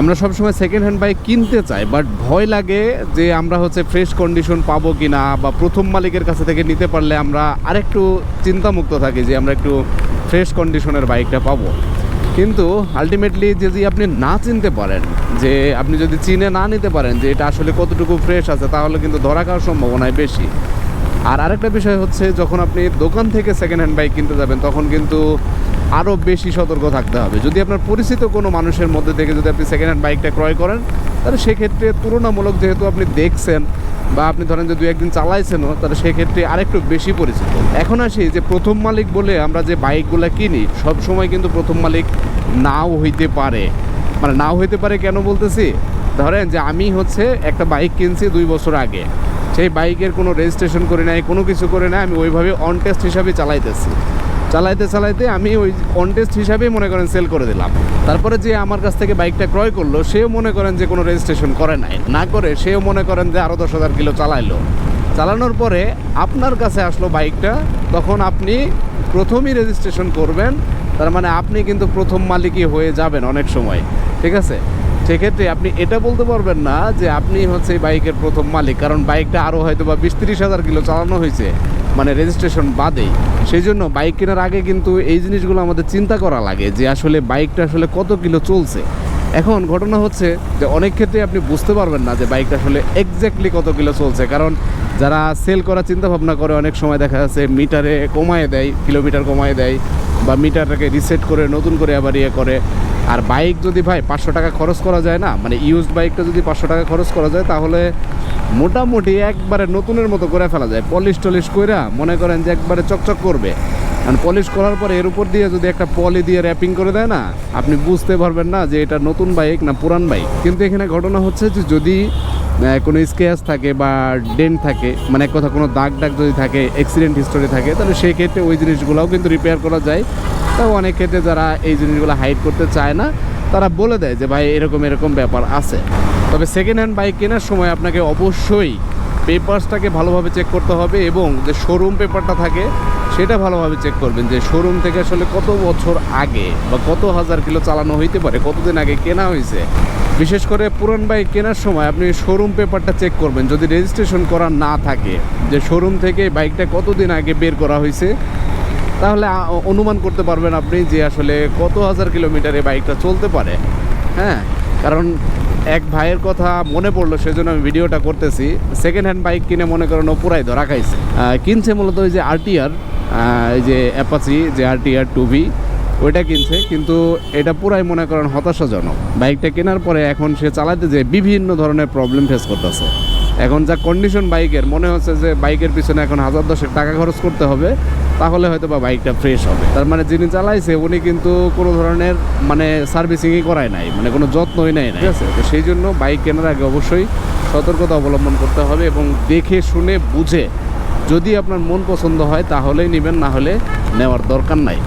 আমরা সবসময় second hand bike কিনতে চাই বাট ভয় লাগে যে আমরা হচ্ছে ফ্রেশ কন্ডিশন পাবো কি না বা প্রথম মালিকের কাছে থেকে নিতে পারলে আমরা আরেকটু চিন্তামুক্ত থাকি যে আমরা একটু ফ্রেশ কন্ডিশনের বাইকটা পাবো। কিন্তু আলটিমেটলি যদি আপনি না চিনতে পারেন, যে আপনি যদি চিনে না নিতে পারেন যে এটা আসলে কতটুকু ফ্রেশ আছে, তাহলে কিন্তু ধরা খাওয়ার সম্ভাবনায় বেশি। আর আরেকটা বিষয় হচ্ছে, যখন আপনি দোকান থেকে সেকেন্ড হ্যান্ড বাইক কিনতে যাবেন, তখন কিন্তু আরও বেশি সতর্ক থাকতে হবে। যদি আপনার পরিচিত কোনো মানুষের মধ্যে থেকে যদি আপনি সেকেন্ড হ্যান্ড বাইকটা ক্রয় করেন, তাহলে সেক্ষেত্রে তুলনামূলক যেহেতু আপনি দেখছেন বা আপনি ধরেন যে দু একদিন চালাইছেনও, তাহলে সেক্ষেত্রে আরেকটু বেশি পরিচিত। এখন আসি যে প্রথম মালিক বলে আমরা যে বাইকগুলো কিনি, সব সময় কিন্তু প্রথম মালিক নাও হইতে পারে। মানে নাও হইতে পারে কেন বলতেছি? ধরেন যে আমি হচ্ছে একটা বাইক কিনছি দুই বছর আগে। সেই বাইকের কোনো রেজিস্ট্রেশন করে নাই, কোনো কিছু করে নাই, আমি ওইভাবে অন টেস্ট হিসাবে চালাইতেছি। চালাইতে চালাইতে আমি ওই কন্টেস্ট টেস্ট হিসাবেই মনে করেন সেল করে দিলাম। তারপরে যে আমার কাছ থেকে বাইকটা ক্রয় করল, সেও মনে করেন যে কোনো রেজিস্ট্রেশন করে নাই। না করে সেও মনে করেন যে আরও দশ হাজার কিলো চালাইলো। চালানোর পরে আপনার কাছে আসলো বাইকটা তখন আপনি প্রথমই রেজিস্ট্রেশন করবেন, তার মানে আপনি কিন্তু প্রথম মালিকই হয়ে যাবেন অনেক সময়। ঠিক আছে? সেক্ষেত্রে আপনি এটা বলতে পারবেন না যে আপনি হচ্ছে বাইকের প্রথম মালিক, কারণ বাইকটা আরও হয়তো বা বিশ হাজার কিলো চালানো হয়েছে। মানে রেজিস্ট্রেশন বাদে সেই জন্য বাইক কেনার আগে কিন্তু এই জিনিসগুলো আমাদের চিন্তা করা লাগে যে আসলে বাইকটা আসলে কত কিলো চলছে। এখন ঘটনা হচ্ছে যে অনেক ক্ষেত্রে আপনি বুঝতে পারবেন না যে বাইকটা আসলে এক্স্যাক্টলি কত কিলো চলছে। কারণ যারা সেল করার চিন্তা ভাবনা করে, অনেক সময় দেখা যাচ্ছে মিটারে কমায় দেয় কিলোমিটার কমায় দেয় বা মিটারটাকে রিসেট করে, নতুন করে আবার ইয়ে করে। আর বাইক যদি ভাই পাঁচশো টাকা খরচ করা যায় না মানে ইউজড বাইকটা যদি পাঁচশো টাকা খরচ করা যায়, তাহলে মোটামুটি একবারে নতুনের মতো করে ফেলা যায়। পলিশ টলিশ কইরা মনে করেন যে একবারে চকচক করবে। কারণ পলিশ করার পরে এর উপর দিয়ে যদি একটা পলি দিয়ে র্যাপিং করে দেয় না, আপনি বুঝতে পারবেন না যে এটা নতুন বাইক না পুরান বাইক। কিন্তু এখানে ঘটনা হচ্ছে যে যদি কোনো স্কেচ থাকে বা ডেন্ট থাকে মানে এক কথা কোনো দাগ দাগ যদি থাকে অ্যাক্সিডেন্ট হিস্টোরি থাকে, তাহলে সেই ক্ষেত্রে ওই জিনিসগুলোও কিন্তু রিপেয়ার করা যায়। তাও অনেক ক্ষেত্রে যারা এই জিনিসগুলো হাইড করতে চায় না, তারা বলে দেয় যে, ভাই, এরকম এরকম ব্যাপার আছে। তবে সেকেন্ড হ্যান্ড বাইক কেনার সময় আপনাকে অবশ্যই পেপারসটাকে ভালোভাবে চেক করতে হবে এবং যে শোরুম পেপারটা থাকে, সেটা ভালোভাবে চেক করবেন যে শোরুম থেকে আসলে কত বছর আগে বা কত হাজার কিলো চালানো হইতে পারে, কতদিন আগে কেনা হয়েছে বিশেষ করে পুরান বাইক কেনার সময় আপনি শোরুম পেপারটা চেক করবেন। যদি রেজিস্ট্রেশন করা না থাকে, যে শোরুম থেকে বাইকটা কতদিন আগে বের করা হয়েছে, তাহলে অনুমান করতে পারবেন আপনি যে আসলে কত হাজার কিলোমিটার বাইকটা চলতে পারে। হ্যাঁ? কারণ এক ভাইয়ের কথা মনে পড়ল, সেজন্য আমি ভিডিওটা করতেছি। সেকেন্ড হ্যান্ড বাইক কিনে মনে করেন ও পুরাই ধরা খাইছে। কিনছে মূলত ওই যে আরটিআর এই যে অ্যাপাচি যে আরটিআর টু ভি ওইটা কিনছে, কিন্তু এটা পুরাই মনে করেন হতাশাজনক। বাইকটা কেনার পরে এখন সে চালাতে যে বিভিন্ন ধরনের প্রবলেম ফেস করতেছে। এখন যা কন্ডিশন বাইকের, মনে হচ্ছে যে বাইকের পিছনে এখন হাজার দশেক টাকা খরচ করতে হবে, তাহলে হয়তো বা বাইকটা ফ্রেশ হবে। তার মানে যিনি চালাইছে, উনি কিন্তু কোনো ধরনের মানে সার্ভিসিংই করায় নাই মানে কোনো যত্নই নেয় না ঠিক আছে? তো সেই জন্য বাইক কেনার আগে অবশ্যই সতর্কতা অবলম্বন করতে হবে এবং দেখে, শুনে, বুঝে যদি আপনার মন পছন্দ হয়, তাহলেই নেবেন, না হলে নেওয়ার দরকার নাই।